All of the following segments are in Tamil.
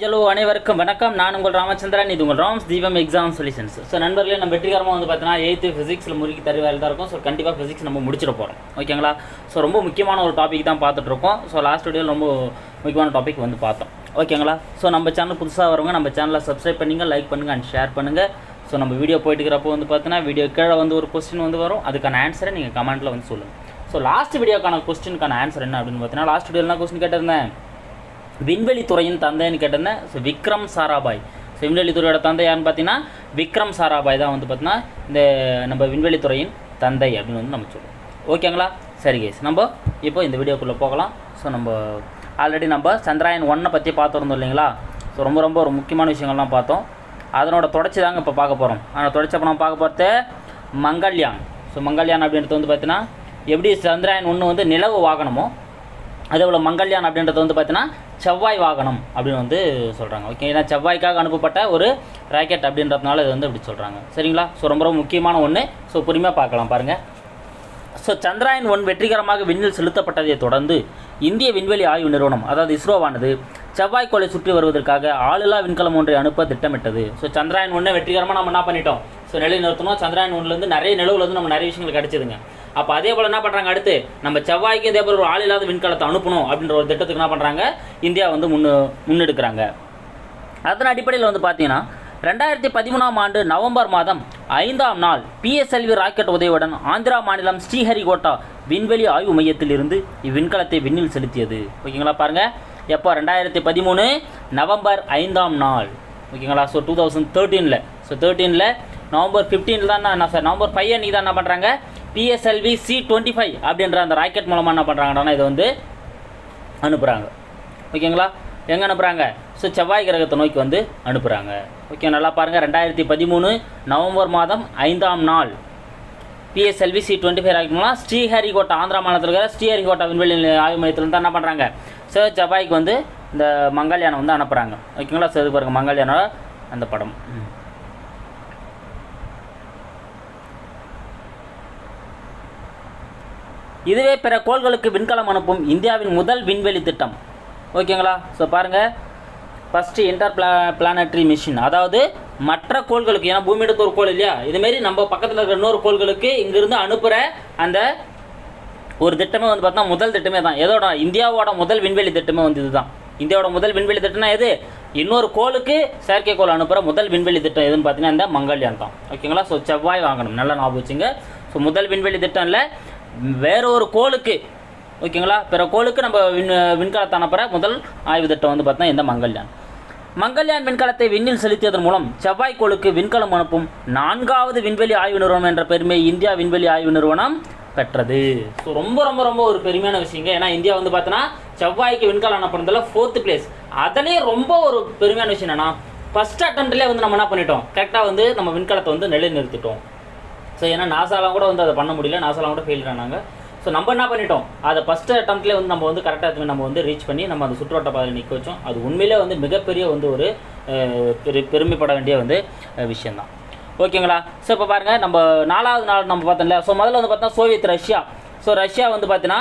ஹலோ அனைவருக்கும் வணக்கம். நான் உங்கள் ராமச்சந்திரன். இது உங்கள் ராம்ஸ் தீபம் எக்ஸாம் சொல்யூஷன்ஸ் ஸோ நண்பர்களே நம்ம வெற்றிகரமாக வந்து பார்த்தீங்கன்னா எயித்து ஃபிசிக்ஸில் முறுக்கி தருவாயில் தான் இருக்கும். ஸோ கண்டிப்பாக ஃபிசிக்ஸ் நம்ம முடிச்சிட போகிறோம் ஓகேங்களா ஸோ ரொம்ப முக்கியமான ஒரு டாபிக் தான் பார்த்துட்டு இருக்கோம். ஸோ லாஸ்ட் வீடியோவில் ரொம்ப முக்கியமான டாபிக் வந்து பார்த்தோம். ஓகேங்களா ஸோ நம்ம சேனல் புதுசாக வரவங்க நம்ம சேனலை சப்ஸ்கிரைப் பண்ணுங்க லைக் பண்ணுங்கள் அண்ட் ஷேர் பண்ணுங்கள் ஸோ நம்ம வீடியோ போயிட்டு இருக்கிறப்போ வந்து பார்த்தீங்கன்னா வீடியோ கீழே வந்து ஒரு கொஸ்டின் வந்து வரும். அதுக்கான ஆன்சரை நீங்கள் கமெண்ட்டில் வந்து சொல்லுங்கள் ஸோ லாஸ்ட் வீடியோக்கான கொஸ்டினுக்கான ஆன்சர் என்ன அப்படின்னு பார்த்தீங்கன்னா லாஸ்ட் வீடியோவில் என்ன கொஸ்டின் கேட்டிருந்தேன்? விண்வெளி துறையின் தந்தைன்னு கேட்டிருந்தேன் ஸோ விக்ரம் சாராபாய். ஸோ விண்வெளி துறையோட தந்தை யாருன்னு பார்த்தீங்கன்னா விக்ரம் சாராபாய் தான் வந்து பார்த்தீங்கன்னா இந்த நம்ம விண்வெளி துறையின் தந்தை அப்படின்னு வந்து நம்ம சொல்லுவோம் ஓகேங்களா? சரி கேஸ் நம்ம இப்போ இந்த வீடியோக்குள்ளே போகலாம். ஸோ நம்ம ஆல்ரெடி நம்ம சந்திராயன் ஒன்னை பற்றி பார்த்துருந்தோம் இல்லைங்களா? ஸோ ரொம்ப ரொம்ப ஒரு முக்கியமான விஷயங்கள்லாம் பார்த்தோம். அதனோட தொடர்ச்சி தாங்க இப்போ பார்க்க போகிறோம் ஆனால் தொடர்ச்சி அப்போ நம்ம பார்க்க போகிறது மங்கல்யான் ஸோ மங்கல்யான் அப்படின்றது வந்து பார்த்தீங்கன்னா எப்படி சந்திராயன் ஒன்று வந்து நிலவு வாகனமோ அதே போல் மங்கள்யான் அப்படின்றது வந்து பார்த்தீங்கன்னா செவ்வாய் வாகனம் அப்படின்னு வந்து சொல்கிறாங்க ஓகே ஏன்னா செவ்வாய்க்காக அனுப்பப்பட்ட ஒரு ராக்கெட் அப்படின்றதுனால இது வந்து இப்படி சொல்கிறாங்க சரிங்களா? ஸோ ரொம்ப ரொம்ப முக்கியமான ஒன்று ஸோ பொறுமையாக பார்க்கலாம் பாருங்கள் ஸோ சந்திராயன் ஒன் வெற்றிகரமாக விண்ணில் செலுத்தப்பட்டதை தொடர்ந்து இந்திய விண்வெளி ஆய்வு நிறுவனம் அதாவது இஸ்ரோவானது செவ்வாய்க்கோளை சுற்றி வருவதற்காக ஆளில்லா விண்கலம் ஒன்றை அனுப்ப திட்டமிட்டது. ஸோ சந்திராயன் ஒன்றை வெற்றிகரமாக நம்ம என்ன பண்ணிட்டோம்? ஸோ நிலை நிறுத்தணும் சந்திராயன் ஒன்றுலேருந்து நிறைய நிலவுலேருந்து நம்ம நிறைய விஷயங்கள் கிடச்சிதுங்க. அப்போ அதே போல் என்ன பண்ணுறாங்க அடுத்து நம்ம செவ்வாய்க்கு இதே போல் ஒரு ஆள் இல்லாத விண்கலத்தை அனுப்பணும் அப்படின்ற ஒரு திட்டத்துக்கு என்ன பண்ணுறாங்க இந்தியா வந்து முன்னு முன்னெடுக்கிறாங்க. அதன் அடிப்படையில் வந்து பார்த்தீங்கன்னா ரெண்டாயிரத்தி பதிமூணாம் ஆண்டு நவம்பர் மாதம் ஐந்தாம் நாள் பிஎஸ்எல்வி ராக்கெட் உதவியுடன் ஆந்திரா மாநிலம் ஸ்ரீஹரிகோட்டா விண்வெளி ஆய்வு மையத்தில் இருந்து இவ்விண்கலத்தை விண்ணில் செலுத்தியது. ஓகேங்களா பாருங்க. எப்போ ரெண்டாயிரத்தி பதிமூணு நவம்பர் ஐந்தாம் நாள். ஓகேங்களா ஸோ டூ தௌசண்ட் தேர்ட்டீனில் ஸோ தேர்ட்டீனில் நவம்பர் ஃபிஃப்டீன் தான் என்ன சார் நவம்பர் ஃபைவ் அன்றைக்கி தான் என்ன பண்ணுறாங்க பிஎஸ்எல்வி சி டுவெண்ட்டி ஃபைவ் அப்படின்ற அந்த ராக்கெட் மூலமாக என்ன பண்ணுறாங்கன்னா இதை வந்து அனுப்புகிறாங்க ஓகேங்களா எங்கே அனுப்புகிறாங்க ஸோ செவ்வாய் கிரகத்தை நோக்கி வந்து அனுப்புகிறாங்க ஓகே நல்லா பாருங்கள் ரெண்டாயிரத்தி பதிமூணு நவம்பர் மாதம் ஐந்தாம் நாள். பிஎஸ்எல்வி சி டுவெண்ட்டி ஃபைவ் ராக்கெட்லாம் ஸ்ரீஹரிகோட்டா ஆந்திரா மாநிலத்தில் இருக்கிற ஸ்ரீஹரிகோட்டா விண்வெளி ஆய்வு மையத்தில் தான் என்ன பண்ணுறாங்க ஸோ செவ்வாய்க்கு வந்து இந்த மங்கள்யானை வந்து அனுப்புகிறாங்க ஓகேங்களா ஸோ இது பாருங்க மங்கள்யானோட அந்த படம். இதுவே பிற கோள்களுக்கு விண்கலம் அனுப்பும் இந்தியாவின் முதல் விண்வெளி திட்டம். ஓகேங்களா? ஸோ பாருங்கள் ஃபஸ்ட்டு இன்டர் பிளா பிளானட்ரி மிஷின் அதாவது மற்ற கோள்களுக்கு ஏன்னா பூமி எடுத்த ஒரு கோள் இல்லையா? இதுமாரி நம்ம பக்கத்தில் இருக்கிற இன்னொரு கோள்களுக்கு இங்கிருந்து அனுப்புகிற அந்த ஒரு திட்டமே வந்து பார்த்தா முதல் திட்டமே தான். எதோட? இந்தியாவோட முதல் விண்வெளி திட்டமே வந்து இதுதான். இந்தியாவோட முதல் விண்வெளி திட்டம்னா எது? இன்னொரு கோளுக்கு செயற்கைக்கோள் அனுப்புகிற முதல் விண்வெளி திட்டம் எதுன்னு பார்த்தீங்கன்னா இந்த மங்கள்யான் தான். ஓகேங்களா? ஸோ செவ்வாய் வாங்கணும். நல்லா ஞாபகம் வச்சுங்க. ஸோ முதல் விண்வெளி திட்டம் இல்லை. வேற ஒரு கோளுக்கு ஓகேங்களா? பிற கோளுக்கு நம்ம விண் விண்கலத்தை அனுப்புகிற முதல் ஆய்வு திட்டம் வந்து பார்த்தா இந்த மங்கள்யான். மங்கள்யான் விண்கலத்தை விண்ணில் செலுத்தியதன் மூலம் செவ்வாய் கோளுக்கு விண்கலம் அனுப்பும் நான்காவது விண்வெளி ஆய்வு நிறுவனம் என்ற பெருமை இந்தியா விண்வெளி ஆய்வு நிறுவனம் பெற்றது. ஸோ ரொம்ப ரொம்ப ரொம்ப ஒரு பெருமையான விஷயங்க. ஏன்னா இந்தியா வந்து பார்த்தோன்னா செவ்வாய்க்கு விண்கலம் அனுப்புறதுல ஃபோர்த்து பிளேஸ் அதுலேயே ரொம்ப ஒரு பெருமையான விஷயம் என்னன்னா ஃபர்ஸ்ட் அட்டம்ப்ட்லேயே வந்து நம்ம என்ன பண்ணிட்டோம்? கரெக்டாக வந்து நம்ம விண்கலத்தை வந்து நிலைநிறுத்திட்டோம். ஸோ ஏன்னா நாசாலாம் கூட வந்து அதை பண்ண முடியல. நாசாலாம் கூட ஃபெயில் ஆனாங்க. ஸோ நம்ம என்ன பண்ணிட்டோம்? அதை ஃபஸ்ட்டு அட்டம்ப்ட்லேயே வந்து நம்ம வந்து கரெக்டாக நம்ம வந்து ரீச் பண்ணி நம்ம அந்த சுற்றுவட்ட பாதையில் நிற்க வச்சோம். அது உண்மையிலே வந்து மிகப்பெரிய வந்து ஒரு பெரு பெருமைப்பட வேண்டிய வந்து விஷயந்தான் ஓகேங்களா? ஸோ இப்போ பாருங்கள் நம்ம நாலாவது நாள் நம்ம பார்த்தோம்ல. ஸோ முதல்ல வந்து பார்த்தா சோவியத் ரஷ்யா. ஸோ ரஷ்யா வந்து பார்த்தீங்கன்னா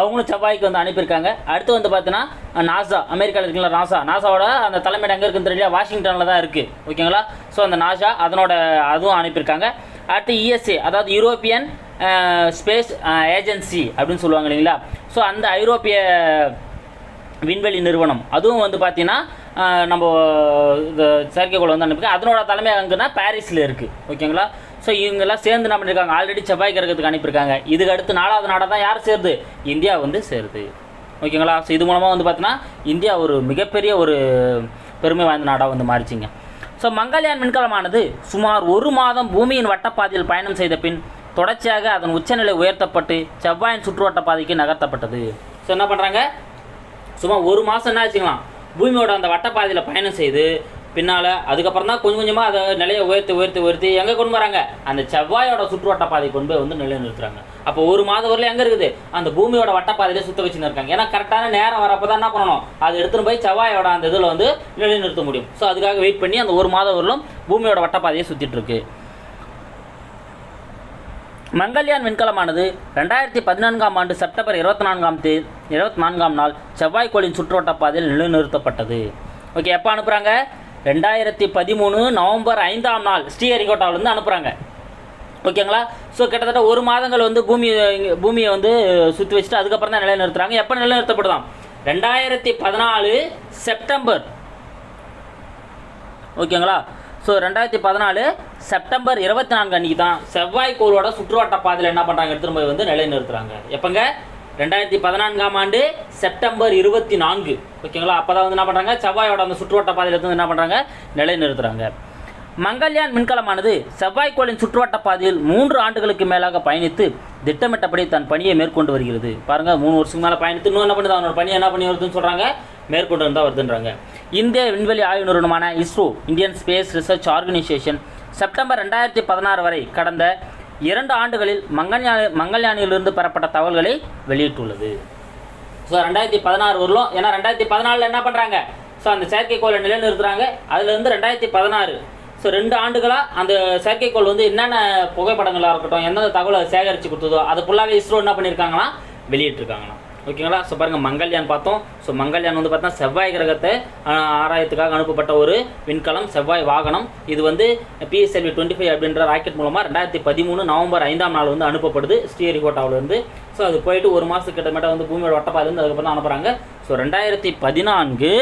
அவங்களும் செவ்வாய்க்கு வந்து அனுப்பியிருக்காங்க. அடுத்து வந்து பார்த்தீங்கன்னா நாசா அமெரிக்காவில் இருக்குங்களா நாசா நாசாவோட அந்த தலைமையிடம் எங்கே இருக்குன்னு தெரியல வாஷிங்டனில் தான் இருக்குது ஓகேங்களா? ஸோ அந்த நாசா அதனோட அதுவும் அனுப்பியிருக்காங்க. அடுத்து இஎஸ்ஏ அதாவது யூரோப்பியன் ஸ்பேஸ் ஏஜென்சி அப்படின்னு சொல்லுவாங்க இல்லைங்களா? ஸோ அந்த ஐரோப்பிய விண்வெளி நிறுவனம். அதுவும் வந்து பார்த்தீங்கன்னா நம்ம இந்த செயற்கைக்கோள் வந்து அனுப்பி அதனோட தலைமை அங்குன்னா பாரிஸில் இருக்குது ஓகேங்களா? ஸோ இவங்கெல்லாம் சேர்ந்து என்ன பண்ணியிருக்காங்க ஆல்ரெடி செவ்வாய் கிரகத்துக்கு அனுப்பியிருக்காங்க. இதுக்கு அடுத்து நாலாவது நாடாக தான் யார் சேருது? இந்தியா வந்து சேருது. ஓகேங்களா? ஸோ இது மூலமாக வந்து பார்த்தீங்கன்னா இந்தியா ஒரு மிகப்பெரிய ஒரு பெருமை வாய்ந்த நாடாக வந்து மாறிச்சிங்க. ஸோ மங்கள்யான் விண்கலமானது சுமார் ஒரு மாதம் பூமியின் வட்டப்பாதையில் பயணம் செய்த பின் தொடர்ச்சியாக அதன் உச்சநிலை உயர்த்தப்பட்டு செவ்வாயின் சுற்றுவட்ட பாதைக்கு நகர்த்தப்பட்டது. ஸோ என்ன பண்ணுறாங்க சும்மா ஒரு மாதம் என்ன ஆச்சுக்கலாம் பூமியோட அந்த வட்டப்பாதையில் பயணம் செய்து பின்னால் அதுக்கப்புறம் தான் கொஞ்சம் கொஞ்சமாக அதை நிலையை உயர்த்தி உயர்த்தி உயர்த்தி எங்கே கொண்டு வராங்க? அந்த செவ்வாயோட சுற்றுவட்ட பாதை கொண்டு போய் வந்து நிலைநிறுத்துறாங்க. அப்போ ஒரு மாதம் வரல எங்கே இருக்குது? அந்த பூமியோட வட்டப்பாதையிலே சுத்த வச்சுன்னு இருக்காங்க ஏன்னா கரெக்டான நேரம் வரப்போ தான் என்ன பண்ணணும்? அது எடுத்துன்னு போய் செவ்வாயோட அந்த இதில் வந்து நிலைநிறுத்த முடியும். ஸோ அதுக்காக வெயிட் பண்ணி அந்த ஒரு மாதம் வரலும் பூமியோட வட்டப்பாதையை சுற்றிட்டு இருக்கு. மங்கள்யான் விண்கலமானது ரெண்டாயிரத்தி பதினான்காம் ஆண்டு செப்டம்பர் இருபத்தி நான்காம் தேதி இருபத்தி நான்காம் நாள் செவ்வாய்க்கோளின் சுற்றுவட்ட பாதையில் நிலைநிறுத்தப்பட்டது. ஓகே எப்போ அனுப்புகிறாங்க ரெண்டாயிரத்தி பதிமூணு நவம்பர் ஐந்தாம் நாள் ஸ்ரீஹரிகோட்டாவிலேருந்து அனுப்புகிறாங்க ஓகேங்களா? ஸோ கிட்டத்தட்ட ஒரு மாதங்கள் வந்து பூமி பூமியை வந்து சுற்றி வச்சுட்டு அதுக்கப்புறம் தான் நிலைநிறுத்துறாங்க. எப்போ நிலைநிறுத்தப்படுதான் ரெண்டாயிரத்தி பதினாலு செப்டம்பர். ஓகேங்களா? ஸோ ரெண்டாயிரத்தி பதினாலு செப்டம்பர் இருபத்தி நான்கு அன்றைக்கி தான் செவ்வாய் கோளோட சுற்றுவட்ட பாதையில் என்ன பண்ணுறாங்க எடுத்துகிட்டு போய் வந்து நிலைநிறுத்துறாங்க. எப்போங்க? ரெண்டாயிரத்தி பதினான்காம் ஆண்டு செப்டம்பர் இருபத்தி நான்கு. ஓகேங்களா? அப்போ தான் வந்து என்ன பண்ணுறாங்க செவ்வாயோட அந்த சுற்றுவட்ட பாதையில் வந்து என்ன பண்ணுறாங்க நிலைநிறுத்துறாங்க. மங்கள்யான் மின்கலமானது செவ்வாய்க்கோளின் சுற்றுவட்ட பாதையில் மூன்று ஆண்டுகளுக்கு மேலாக பயணித்து திட்டமிட்டபடி தன் பணியை மேற்கொண்டு வருகிறது. பாருங்கள் மூணு வருஷத்துக்கு மேலே பயணித்து இன்னும் என்ன பண்ணுது? அவனோட பணியை என்ன பண்ணி வருதுன்னு சொல்கிறாங்க மேற்கொண்டு இருந்தால் வருதுன்றாங்க. இந்திய விண்வெளி ஆய்வு நிறுவனமான ISRO Indian space research organisation September ரெண்டாயிரத்தி பதினாறு வரை கடந்த இரண்டு ஆண்டுகளில் மங்கள்யான் மங்கள்யானிலிருந்து பெறப்பட்ட தகவல்களை வெளியிட்டுள்ளது. ஸோ ரெண்டாயிரத்தி பதினாறு வரலும் ஏன்னா ரெண்டாயிரத்தி பதினாலில் என்ன பண்ணுறாங்க ஸோ அந்த செயற்கைக்கோளை நிலைநிறுத்துறாங்க. அதுலேருந்து ரெண்டாயிரத்தி பதினாறு. ஸோ ரெண்டு ஆண்டுகளாக அந்த செயற்கைக்கோள் வந்து என்னென்ன புகைப்படங்களாக இருக்கட்டும் எந்தெந்த தகவலை சேகரித்து கொடுத்ததோ அது ஃபுல்லாகவே இஸ்ரோ என்ன பண்ணியிருக்காங்கன்னா வெளியிட்டிருக்காங்களாம். ஓகேங்களா? ஸோ பாருங்கள் மங்கள்யான் பார்த்தோம். ஸோ மங்கள்யான் வந்து பார்த்தா செவ்வாய் கிரகத்தை ஆராயத்துக்காக அனுப்பப்பட்ட ஒரு விண்கலம் செவ்வாய் வாகனம். இது வந்து பிஎஸ்எல்வி டுவெண்ட்டி ஃபைவ் அப்படின்ற ராக்கெட் மூலமாக ரெண்டாயிரத்தி பதிமூணு நவம்பர் ஐந்தாம் நாள் வந்து அனுப்பப்படுது ஸ்ரீஹரிகோட்டாவிலேருந்து ஸோ அது போயிட்டு ஒரு மாதத்துக்கு கிட்டமேட்ட வந்து பூமியோட வட்டப்பாதையிலேருந்து அதுக்கப்புறம் தான் அனுப்புகிறாங்க ஸோ ரெண்டாயிரத்தி பதினான்கு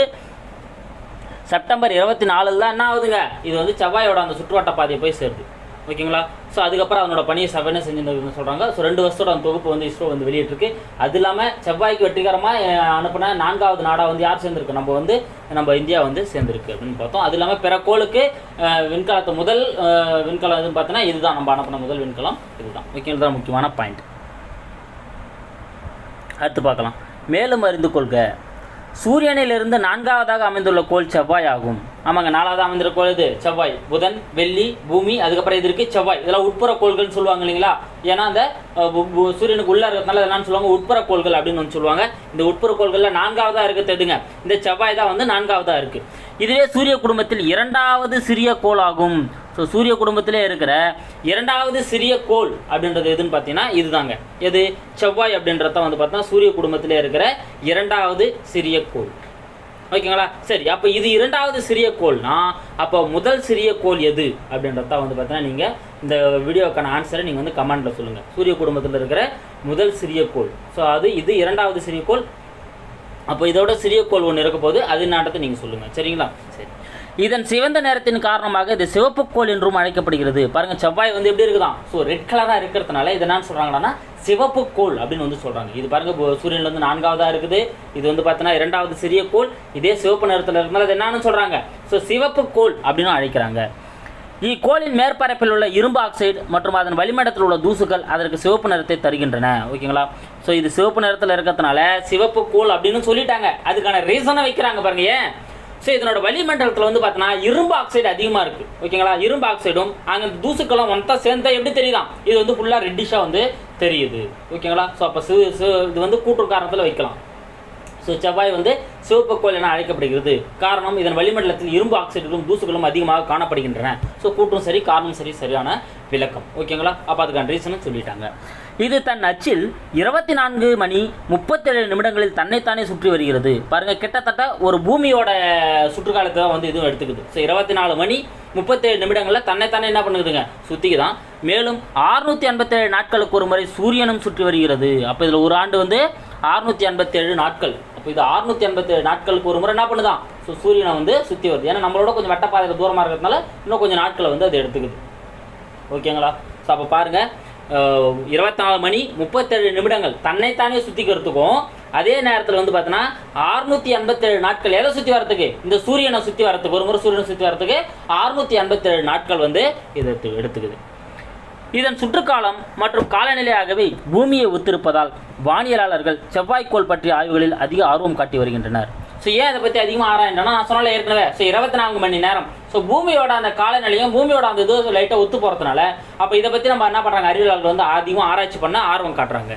செப்டம்பர் இருபத்தி நாலில் தான் என்ன ஆகுதுங்க? இது வந்து செவ்வாயோட அந்த சுற்றுவட்ட பாதையை போய் சேருது. ஓகேங்களா? ஸோ அதுக்கப்புறம் அவனோட பணியை செவ்வனே செஞ்சுருந்ததுன்னு சொல்கிறாங்க ஸோ ரெண்டு வருஷத்தோட அந்த தொகுப்பு வந்து இஸ்ரோ வந்து வெளியிட்டிருக்கு. அது இல்லாமல் செவ்வாய்க்கு வெற்றிகரமாக அனுப்பின நான்காவது நாடாக வந்து யார் சேர்ந்துருக்கு? நம்ம வந்து நம்ம இந்தியா வந்து சேர்ந்துருக்கு அப்படின்னு பார்த்தோம். அது இல்லாமல் பிற கோளுக்கு விண்கலத்தை முதல் விண்கலம் எதுன்னு பார்த்தோன்னா இதுதான். நம்ம அனுப்பின முதல் விண்கலம் இதுதான். ஓகே தான் முக்கியமான பாயிண்ட் அடுத்து பார்க்கலாம். மேலும் அறிந்து கொள்க. சூரியனிலிருந்து நான்காவதாக அமைந்துள்ள கோள் செவ்வாய் ஆகும். ஆமாங்க நாலாவது அமைந்துள்ள கோள் இது செவ்வாய். புதன் வெள்ளி பூமி அதுக்கப்புறம் இது இருக்கு? செவ்வாய். இதெல்லாம் உட்புற கோள்கள்னு சொல்லுவாங்க இல்லைங்களா? ஏன்னா அந்த சூரியனுக்கு உள்ள இருக்கிறதுனால என்னன்னு சொல்லுவாங்க? உட்புற கோள்கள் அப்படின்னு ஒன்று சொல்லுவாங்க. இந்த உட்புற கோள்களில் நான்காவதா இருக்குது எதுங்க இந்த செவ்வாய் தான் வந்து நான்காவதா இருக்கு. இதுவே சூரிய குடும்பத்தில் இரண்டாவது சிறிய கோள் ஆகும் ஸோ சூரிய குடும்பத்திலே இருக்கிற இரண்டாவது சிறிய கோள் அப்படின்றது எதுன்னு பார்த்தீங்கன்னா இதுதாங்க. எது? செவ்வாய் அப்படின்றத வந்து பார்த்தீங்கன்னா சூரிய குடும்பத்திலே இருக்கிற இரண்டாவது சிறிய கோள். ஓகேங்களா? சரி அப்போ இது இரண்டாவது சிறிய கோள்னா அப்போ முதல் சிறிய கோள் எது அப்படின்றத வந்து பார்த்தீங்கன்னா நீங்கள் இந்த வீடியோக்கான ஆன்சரை நீங்கள் வந்து கமெண்ட்டில் சொல்லுங்கள் சூரிய குடும்பத்தில் இருக்கிற முதல் சிறிய கோள். ஸோ அது இது இரண்டாவது சிறிய கோள். அப்போ இதோட சிறிய கோள் ஒன்று இருக்க போது அது நாட்டத்தை நீங்கள் சொல்லுங்கள் சரிங்களா? சரி. இதன் சிவந்த நேரத்தின் காரணமாக இது சிவப்பு கோள் என்றும் அழைக்கப்படுகிறது. பாருங்க செவ்வாய் வந்து எப்படி இருக்குதான்? ஸோ ரெட் கலராக இருக்கிறதுனால இதை என்ன சொல்கிறாங்கன்னா சிவப்பு கோள் அப்படின்னு வந்து சொல்கிறாங்க இது பாருங்க இப்போ வந்து நான்காவதாக இருக்குது. இது வந்து பார்த்தீங்கன்னா இரண்டாவது சிறிய கோள். இதே சிவப்பு நிறத்தில் இருந்தால் அது என்னன்னு சொல்கிறாங்க ஸோ சிவப்பு கோள் அப்படின்னு அழைக்கிறாங்க. இக்கோளின் மேற்பரப்பில் உள்ள இரும்பு ஆக்சைடு மற்றும் அதன் வளிமண்டலத்தில் உள்ள தூசுகள் அதற்கு சிவப்பு நிறத்தை தருகின்றன. ஓகேங்களா? ஸோ இது சிவப்பு நிறத்தில் இருக்கிறதுனால சிவப்பு கோள் அப்படின்னு சொல்லிட்டாங்க. அதுக்கான ரீசனை வைக்கிறாங்க பாருங்க ஏன்? ஸோ இதனோட வளிமண்டலத்தில் வந்து பார்த்தோன்னா இரும்பு ஆக்சைடு அதிகமாக இருக்குது ஓகேங்களா இரும்பு ஆக்சைடும் அங்கே தூசுக்கெல்லாம் ஒன்றா சேர்ந்தா எப்படி தெரியுதாம் இது வந்து ஃபுல்லாக ரெட்டிஷாக வந்து தெரியுது. ஓகேங்களா ஸோ அப்போ சி இது வந்து கூட்டு காரணத்தில் வைக்கலாம். ஸோ செவ்வாய் வந்து சிவப்பு கோள் என அழைக்கப்படுகிறது. காரணம் இதன் வளிமண்டலத்தில் இரும்பு ஆக்சைடுகளும் தூசுகளும் அதிகமாக காணப்படுகின்றன. ஸோ கூட்டும் சரி காரணம் சரி சரியான விளக்கம். ஓகேங்களா அப்போ அதுக்கான ரீசனும் சொல்லிட்டாங்க. இது தன் அச்சில் இருபத்தி நான்கு மணி முப்பத்தேழு நிமிடங்களில் தன்னைத்தானே சுற்றி வருகிறது. பாருங்கள் கிட்டத்தட்ட ஒரு பூமியோட சுற்றுக்காலத்தை தான் வந்து இதுவும் எடுத்துக்குது. ஸோ இருபத்தி நாலு மணி முப்பத்தேழு நிமிடங்களில் தன்னைத்தானே என்ன பண்ணுதுங்க? சுற்றிக்குதான் மேலும் ஆறுநூற்றி ஐம்பத்தேழு நாட்களுக்கு ஒரு முறை சூரியனும் சுற்றி வருகிறது. அப்போ இதில் ஒரு ஆண்டு வந்து ஆறுநூற்றி ஐம்பத்தேழு நாட்கள். அப்போ இது ஆறுநூற்றி எண்பத்தேழு நாட்களுக்கு ஒரு முறை என்ன பண்ணுதான்? ஸோ சூரியனை வந்து சுற்றி வருது. ஏன்னா நம்மளோட கொஞ்சம் வட்டப்பாதையில் தூரமாக இருக்கிறதுனால இன்னும் கொஞ்சம் நாட்களை வந்து அது எடுத்துக்குது. ஓகேங்களா? ஸோ அப்போ பாருங்கள் இருபத்தி நாலு மணி முப்பத்தேழு நிமிடங்கள். தன்னைத்தானே சுற்றிக்கிறதுக்கும் அதே நேரத்தில் வந்து பார்த்தோன்னா அறுநூத்தி எண்பத்தேழு நாட்கள் எதை சுற்றி வரத்துக்கு இந்த சூரியனை சுற்றி வரத்துக்கு ஒரு முறை சூரியனை சுற்றி வரத்துக்கு அறுநூத்தி எண்பத்தேழு நாட்கள் வந்து இது எடுத்துக்குது. இதன் சுற்றுக்காலம் மற்றும் காலநிலை பூமியை ஒத்திருப்பதால் வானியலாளர்கள் செவ்வாய்க்கோள் பற்றிய ஆய்வுகளில் அதிக ஆர்வம் காட்டி வருகின்றனர். ஸோ ஏன் இதை பற்றி அதிகமாக ஆராயின்றனா நான் சொன்னால ஏற்கனவே. ஸோ இருபத்தி நான்கு மணி நேரம். ஸோ பூமியோட அந்த காலநிலையும் பூமியோட அந்த இது லைட்டாக ஒத்து போகிறதுனால அப்போ இதை பற்றி நம்ம என்ன பண்ணுறாங்க அறிவியலாளர்கள் வந்து அதிகமாக ஆராய்ச்சி பண்ண ஆர்வம் காட்டுறாங்க.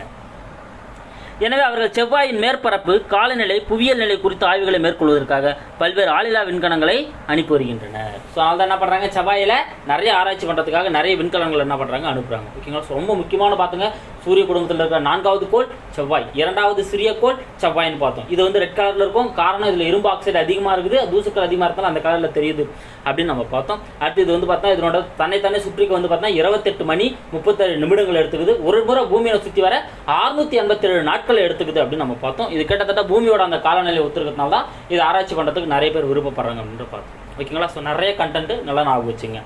எனவே அவர்கள் செவ்வாயின் மேற்பரப்பு காலநிலை புவியியல் நிலை குறித்த ஆய்வுகளை மேற்கொள்வதற்காக பல்வேறு ஆளில்லா விண்கலங்களை அனுப்பி வருகின்றனர். ஸோ அதை என்ன பண்ணுறாங்க செவ்வாயில் நிறைய ஆராய்ச்சி பண்ணுறதுக்காக நிறைய விண்கலங்கள் என்ன பண்ணுறாங்க அனுப்புகிறாங்க ஓகேங்களா? ரொம்ப முக்கியமான பார்த்துங்க சூரிய குடும்பத்தில் இருக்கிற நான்காவது கோள் செவ்வாய். இரண்டாவது சிறிய கோள் செவ்வாய்னு பார்த்தோம். இது வந்து ரெட் கலரில் இருக்கும். காரணம் இதில் இரும்பு ஆக்சைடு அதிகமாக இருக்குது. தூசுக்கள் அதிகமாக இருந்தாலும் அந்த கலரில் தெரியுது அப்படின்னு நம்ம பார்த்தோம். அடுத்து இது வந்து பார்த்தா இதனோட தன்னைத்தானே சுற்றிக்கு வந்து பார்த்தா இருபத்தெட்டு மணி முப்பத்தேழு நிமிடங்கள் எடுத்துக்குது. ஒரு முறை பூமியை சுற்றி வர அறுநூத்தி எண்பத்தேழு நாட்கள் எடுத்துக்குது அப்படின்னு நம்ம பார்த்தோம். இது கிட்டத்தட்ட பூமியோட அந்த காலநிலை ஒத்துருக்கிறதுனால தான் இது ஆராய்ச்சி பண்ணுறதுக்கு நிறைய பேர் விருப்பப்படுறாங்க அப்படின்ற பார்த்தோம். ஓகேங்களா? ஸோ நிறைய கண்டென்ட் நல்லா ஞாபகம் வச்சுங்க.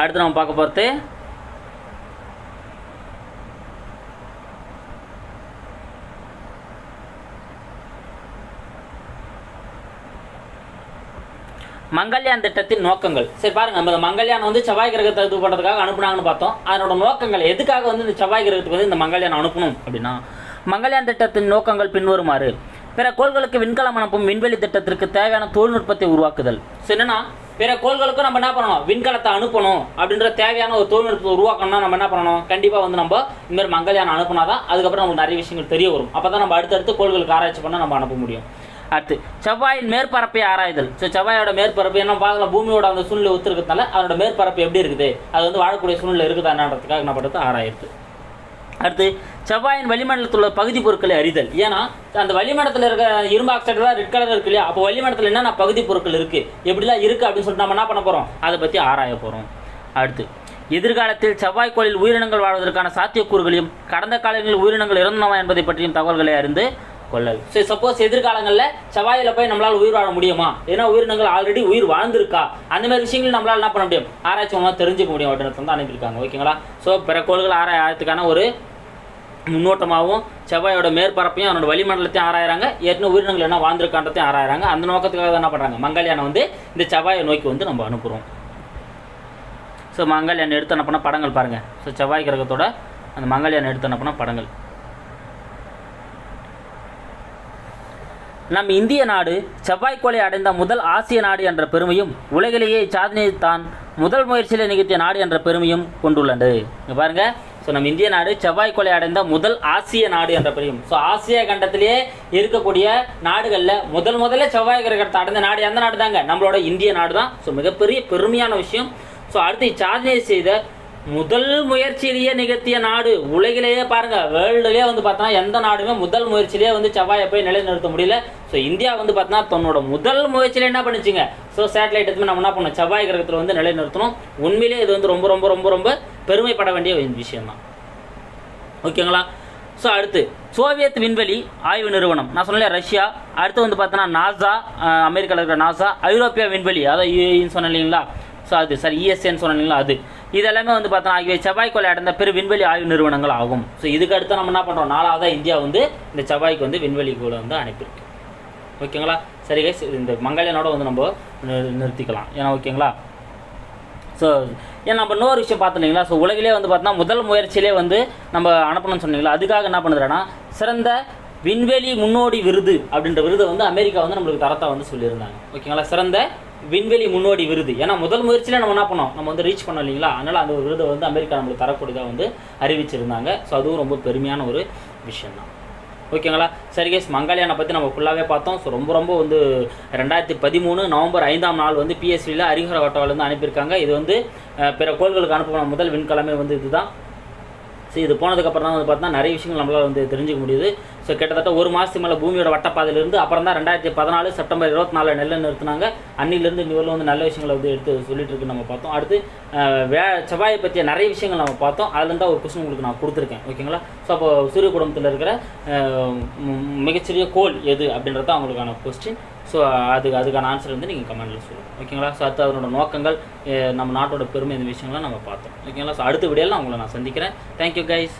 அடுத்து நம்ம பார்க்க போகிறது மங்கள்யான் திட்டத்தின் நோக்கங்கள். சரி பாருங்க நம்ம மங்கள்யான் வந்து செவ்வாய் கிரகத்தை இது பண்ணுறதுக்காக அனுப்புனாங்கன்னு பார்த்தோம். அதனோட நோக்கங்கள் எதுக்காக வந்து இந்த செவ்வாய் கிரகத்துக்கு வந்து இந்த மங்கள்யான் அனுப்பணும் அப்படின்னா மங்கள்யான் திட்டத்தின் நோக்கங்கள் பின்வருமாறு பிற கோள்களுக்கு விண்கலம் அனுப்பும் விண்வெளி திட்டத்திற்கு தேவையான தொழில்நுட்பத்தை உருவாக்குதல். ஸோ என்னன்னா பிற கோள்களுக்கும் நம்ம என்ன பண்ணணும்? விண்கலத்தை அனுப்பணும் அப்படின்ற தேவையான ஒரு தொழில்நுட்பத்தை உருவாக்கணும்னா நம்ம என்ன பண்ணணும்? கண்டிப்பாக வந்து நம்ம இந்த மாதிரி மங்கள்யான் அனுப்புனா தான் அதுக்கப்புறம் நமக்கு நிறைய விஷயங்கள் தெரிய வரும். அப்போ தான் நம்ம அடுத்தடுத்து கோள்களுக்கு ஆராய்ச்சி பண்ண நம்ம அனுப்ப முடியும். அடுத்து செவ்வாயின் மேற்பரப்பை ஆராய்தல். ஸோ செவ்வாயோட மேற்பரப்பு என்ன பார்க்கலாம். பூமியோட அந்த சூழ்நிலை ஒத்துருக்கிறதுனால அதோட மேற்பரப்பு எப்படி இருக்குது? அது வந்து வாழக்கூடிய சூழ்நிலை இருக்குதான்றதுக்காக என்ன பண்ணுறது ஆராயிறது. அடுத்து செவ்வாயின் வளிமண்டலத்தில் உள்ள பகுதி பொருட்களை அறிதல். ஏன்னா அந்த வளிமண்டலத்தில் இருக்க இரும்பு ஆக்சைடு தான் ரெட் கலர் இருக்கு இல்லையா? அப்போ வளிமண்டலத்தில் என்னென்ன பகுதி பொருட்கள் இருக்குது எப்படிலாம் இருக்குது அப்படின்னு சொல்லிட்டு நம்ம என்ன பண்ண போகிறோம் அதை பற்றி ஆராய போகிறோம் அடுத்து எதிர்காலத்தில் செவ்வாய்க்கோளில் உயிரினங்கள் வாழ்வதற்கான சாத்தியக்கூறுகளையும் கடந்த காலங்களில் உயிரினங்கள் இறந்தனவா என்பதை பற்றியும் தகவல்களை அறிந்து கொள்ளல். சரி சப்போஸ் எதிர்காலங்களில் செவ்வாயில் போய் நம்மளால் உயிர் வாழ முடியுமா? ஏன்னா உயிரினங்கள் ஆல்ரெடி உயிர் வாழ்ந்திருக்கா? அந்த மாதிரி விஷயங்கள் நம்மளால் என்ன பண்ண முடியும்? ஆராய்ச்சி மூலமாக தெரிஞ்சுக்க முடியும். அப்படின்னு வந்து அனுப்பியிருக்காங்க ஓகேங்களா ஸோ பிற கோள்கள் ஆராயத்துக்கான ஒரு முன்னோட்டமாகவும் செவ்வாயோட மேற்பரப்பையும் அவனோட வளிமண்டலத்தையும் ஆராயிறாங்க. ஏற்கனவே உயிரினங்கள் என்ன வாழ்ந்திருக்கான்றதையும் ஆராயிறாங்க. அந்த நோக்கத்துக்காக என்ன பண்ணுறாங்க மங்கள்யானை வந்து இந்த செவ்வாயை நோக்கி வந்து நம்ம அனுப்புகிறோம் ஸோ மங்கள்யான் எடுத்து அனுப்பின படங்கள் பாருங்கள் ஸோ செவ்வாய் கிரகத்தோட அந்த மங்கள்யான் எடுத்து அனுப்பின படங்கள். நம் இந்திய நாடு செவ்வாய்க்கோளை அடைந்த முதல் ஆசிய நாடு என்ற பெருமையும் உலகிலேயே இச்சாதனையை தான் முதல் முயற்சியில் நிகழ்த்திய நாடு என்ற பெருமையும் கொண்டுள்ளது. பாருங்க. ஸோ நம்ம இந்திய நாடு செவ்வாய்க்கோளை அடைந்த முதல் ஆசிய நாடு என்ற பெருமையும். ஸோ ஆசிய கண்டத்திலேயே இருக்கக்கூடிய நாடுகளில் முதல் முதல்ல செவ்வாய் கிரகத்தை அடைந்த நாடு எந்த நாடு தாங்க நம்மளோட இந்திய நாடு தான் ஸோ மிகப்பெரிய பெருமையான விஷயம். ஸோ அடுத்து இச்சாதனையை செய்த முதல் முயற்சியிலேயே நிகழ்த்திய நாடு உலகிலேயே பாருங்க வேர்ல்டுலேயே வந்து பார்த்தோன்னா எந்த நாடுமே முதல் முயற்சியிலேயே வந்து செவ்வாயை போய் நிலைநிறுத்த முடியல. ஸோ இந்தியா வந்து பார்த்தோன்னா தன்னோட முதல் முயற்சியில் என்ன பண்ணுச்சுங்க? ஸோ சேட்டலைட் எதுவுமே நம்ம என்ன பண்ணோம் செவ்வாய் கிரகத்தில் வந்து நிலைநிறுத்தணும். உண்மையிலேயே இது வந்து ரொம்ப ரொம்ப ரொம்ப ரொம்ப பெருமைப்பட வேண்டிய விஷயம் தான் ஓகேங்களா? ஸோ அடுத்து சோவியத் விண்வெளி ஆய்வு நிறுவனம். நான் சொன்னேன் ரஷ்யா. அடுத்து வந்து பார்த்தோன்னா நாசா அமெரிக்காவில் இருக்கிற நாசா ஐரோப்பிய விண்வெளி. அதான் சொன்னேன் இல்லைங்களா? ஸோ அது சார் இஎஸ்ஏன்னு சொன்னீங்களா அது. இதெல்லாமே வந்து பார்த்தோன்னா ஆகியவை செவ்வாய்க்குள்ள அடைந்த பெரு விண்வெளி ஆய்வு நிறுவனங்கள் ஆகும். ஸோ இதுக்கு அடுத்து நம்ம என்ன பண்ணுறோம் நாலாவதாக இந்தியா வந்து இந்த செவ்வாய்க்கு வந்து விண்வெளி கூட வந்து அனுப்பியிருக்கு. ஓகேங்களா? சரி கைஸ் இந்த மங்கள்யானோட வந்து நம்ம நிறுத்திக்கலாம். ஏன்னா ஓகேங்களா? ஸோ ஏன் நம்ம இன்னொரு விஷயம் பார்த்துருந்தீங்களா ஸோ உலகிலே வந்து பார்த்தோன்னா முதல் முயற்சியிலே வந்து நம்ம அனுப்பணும்னு சொன்னீங்களா அதுக்காக என்ன பண்ணுறேன்னா சிறந்த விண்வெளி முன்னோடி விருது அப்படின்ற விருதை வந்து அமெரிக்கா வந்து நம்மளுக்கு தரத்தை வந்து சொல்லியிருந்தாங்க. ஓகேங்களா? சிறந்த விண்வெளி முன்னோடி விருது. ஏன்னா முதல் முயற்சியில் நம்ம என்ன பண்ணோம்? நம்ம வந்து ரீச் பண்ணோம் இல்லைங்களா? அதனால் அந்த ஒரு விருதை வந்து அமெரிக்கா நம்மளுக்கு தரக்கூடியதாக வந்து அறிவிச்சிருந்தாங்க. ஸோ அதுவும் ரொம்ப பெருமையான ஒரு விஷயம் தான் ஓகேங்களா சரி கேஸ் மங்காளியானை பற்றி நம்ம ஃபுல்லாகவே பார்த்தோம். ஸோ ரொம்ப ரொம்ப வந்து ரெண்டாயிரத்தி பதிமூணு நவம்பர் ஐந்தாம் நாள் வந்து பிஎஸ்சியில் ஹரிஹர வட்டவாலேருந்து அனுப்பியிருக்காங்க. இது வந்து பிற கோள்களுக்கு அனுப்பின முதல் விண்கலமே வந்து இதுதான். ஸோ இது போனதுக்கப்புறம் தான் வந்து பார்த்தா நிறைய விஷயங்கள் நம்மளால் வந்து தெரிஞ்சுக்க முடியுது. ஸோ கிட்டத்தட்ட ஒரு மாதத்துக்கு மேலே பூமியோட வட்டப்பாதையிலிருந்து அப்புறம் தான் ரெண்டாயிரத்தி பதினாலு செப்டம்பர் இருபத்தி நாலு நெல்லை நிறுத்தினாங்க. அன்னிலிருந்து இன்னும் வந்து நல்ல விஷயங்களை வந்து எடுத்து சொல்லிட்டு இருக்கு நம்ம பார்த்தோம். அடுத்து வே செவ்வாயை பற்றிய நிறைய விஷயங்கள் நம்ம பார்த்தோம். அதுலேருந்து தான் ஒரு கொஸ்டின் உங்களுக்கு நான் கொடுத்துருக்கேன். ஓகேங்களா? ஸோ அப்போ சூரிய குடும்பத்தில் இருக்கிற மிகச்சிறிய கோள் எது அப்படின்றது தான் அவங்களுக்கான கொஸ்டின் ஸோ அதுக்கு அதுக்கான ஆன்சர் வந்து நீங்கள் கமெண்ட்டில் சொல்லுங்கள் ஓகேங்களா ஸோ அடுத்து அதனோட நோக்கங்கள் நம்ம நாட்டோட பெருமை இந்த விஷயங்கள்லாம் நம்ம பார்த்தோம். ஓகேங்களா ஸோ அடுத்த விடையில் நான் உங்களை நான் சந்திக்கிறேன். Thank you guys